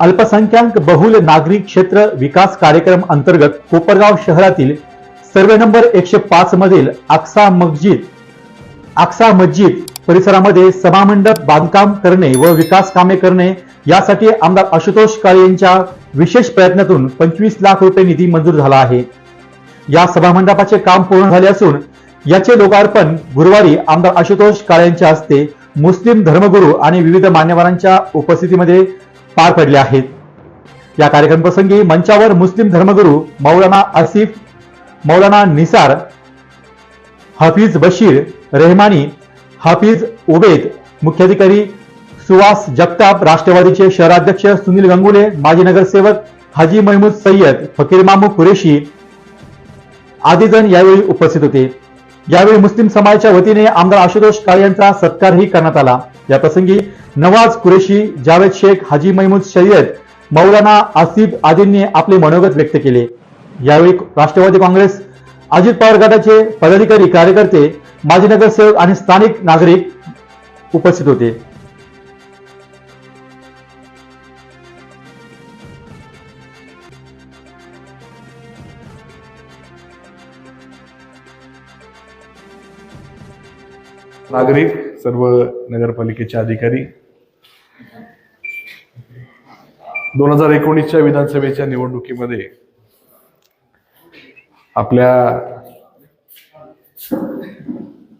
अल्पसंख्याक बहुल नागरी क्षेत्र विकास कार्यक्रम अंतर्गत कोपरगाव शहरातील सर्वे नंबर एकशे पाच मधील आक्सा मस्जिद आक्सा मस्जिद परिसरामध्ये सभामंडप बांधकाम करणे व विकास कामे करणे यासाठी आमदार आशुतोष काळे यांच्या विशेष प्रयत्नातून पंचवीस लाख रुपये निधी मंजूर झाला आहे. या सभामंडपाचे काम पूर्ण झाले असून याचे लोकार्पण गुरुवारी आमदार आशुतोष काळे यांच्या हस्ते मुस्लिम धर्मगुरू आणि विविध मान्यवरांच्या उपस्थितीमध्ये पार पडले आहेत. या कार्यक्रम प्रसंगी मंचावर मुस्लिम धर्मगुरू मौलाना आसिफ मौलाना निसार हफीज बशीर रेहमानी हफीज उबेद मुख्याधिकारी सुहास जगताप राष्ट्रवादीचे शहराध्यक्ष सुनील गंगुले माजी नगरसेवक हाजी महमूद सय्यद फकीर मामू कुरेशी आदी जण यावेळी उपस्थित होते. यावेळी मुस्लिम समाजाच्या वतीने आमदार आशुतोष काळे यांचा सत्कारही करण्यात आला. या प्रसंगी नवाज कुरेशी जावेद शेख हाजी महमूद सय्यद मौलाना आसिफ आदींनी आपले मनोगत व्यक्त केले. यावेळी राष्ट्रवादी काँग्रेस अजित पवार गटाचे पदाधिकारी कार्यकर्ते माजी नगरसेवक आणि स्थानिक नागरिक उपस्थित होते. नागरिक. सर्व नगरपालिकेचे अधिकारी. दोन हजार एकोणीसच्या विधानसभेच्या निवडणुकीमध्ये आपल्या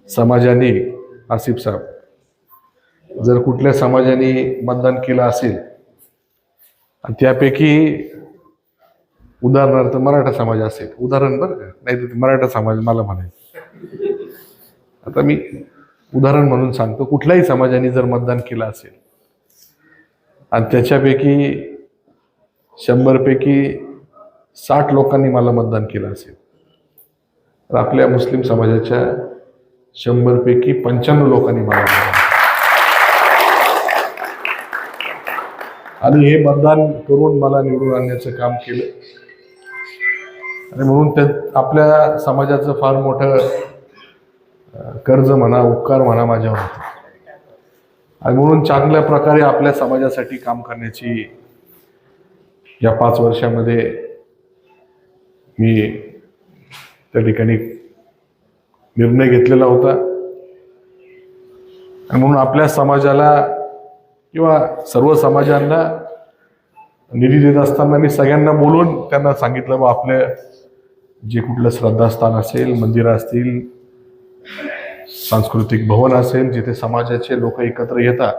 समाजाने आसिफ साहेब जर कुठल्या समाजाने मतदान केलं असेल आणि त्यापैकी उदाहरणार्थ मराठा समाज असेल उदाहरण बरं का? नाही तर मराठा समाज मला म्हणायचं. आता मी उदाहरण म्हणून सांगतो कुठल्याही समाजाने जर मतदान केलं असेल आणि त्याच्यापैकी शंभरपैकी साठ लोकांनी मला मतदान केलं असेल तर आपल्या मुस्लिम समाजाच्या शंभरपैकी पंच्याण्णव लोकांनी मला मतदान आणि हे मतदान करून मला निवडून आणण्याचं काम केलं. आणि म्हणून त्या आपल्या समाजाचं फार मोठं कर्ज म्हणा उपकार म्हणा माझ्यावर. आणि म्हणून चांगल्या प्रकारे आपल्या समाजासाठी काम करण्याची या पाच वर्षामध्ये मी त्या ठिकाणी निर्णय घेतलेला होता. आणि म्हणून आपल्या समाजाला किंवा सर्व समाजांना निधी देत असताना मी सगळ्यांना बोलून त्यांना सांगितलं बा आपलं जे कुठलं श्रद्धास्थान असेल मंदिरं असतील सांस्कृतिक भवन असेल जिथे समाजाचे लोक एकत्र येतात.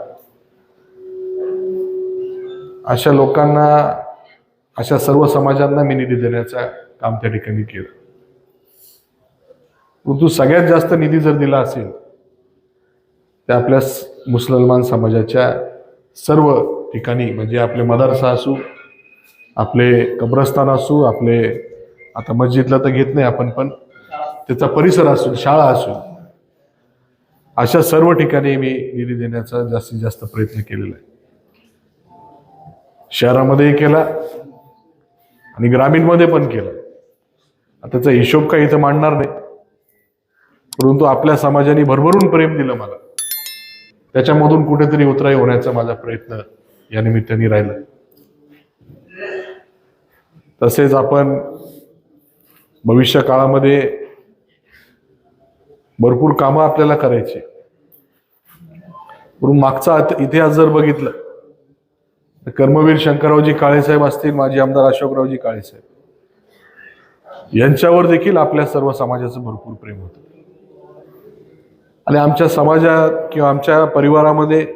अशा लोकांना अशा सर्व समाजांना मी निधी देण्याचं काम त्या ठिकाणी केलं. परंतु सगळ्यात जास्त निधी जर दिला असेल तर आपल्या मुसलमान समाजाच्या सर्व ठिकाणी म्हणजे आपले मदरसा असू आपले कब्रस्तान असू आपले आता मस्जिदला तर घेत नाही आपण पण त्याचा परिसर असू शाळा असू अशा सर्व ठिकाणी मी निधी देण्याचा जास्तीत जास्त प्रयत्न केलेला आहे. शहरामध्येही केला आणि ग्रामीणमध्ये पण केला. त्याचा हिशोब काही इथं मांडणार नाही. परंतु आपल्या समाजाने भरभरून प्रेम दिलं मला. त्याच्यामधून कुठेतरी उतराई होण्याचा माझा प्रयत्न या निमित्ताने राहिला. तसेच आपण भविष्य काळामध्ये भरपूर कामं आपल्याला करायची. म्हणून मागचा इतिहास जर बघितलं तर कर्मवीर शंकररावजी काळेसाहेब असतील माजी आमदार अशोकरावजी काळेसाहेब यांच्यावर देखील आपल्या सर्व समाजाचं भरपूर प्रेम होतं. आणि आमच्या समाजात किंवा आमच्या परिवारामध्ये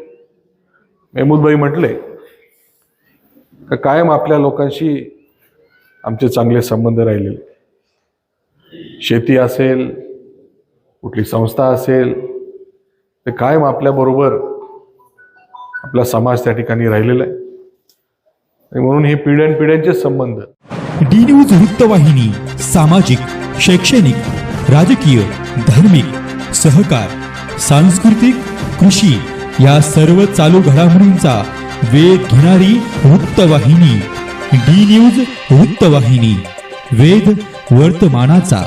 मेहमूदबाई म्हटले का कायम आपल्या लोकांशी आमचे चांगले संबंध राहिलेले. शेती असेल कुठली संस्था असेल ते कायम आपल्याबरोबर आपला समाज त्या ठिकाणी राहिलेला आहे. म्हणून हे पिढ्यानपिढ्यांचे संबंध. डी न्यूज वृत्तवाहिनी सामाजिक शैक्षणिक राजकीय धार्मिक सहकार सांस्कृतिक कृषी या सर्व चालू घडामोडींचा वेध घेणारी वृत्तवाहिनी. डी न्यूज वृत्तवाहिनी वेध वर्तमानाचा.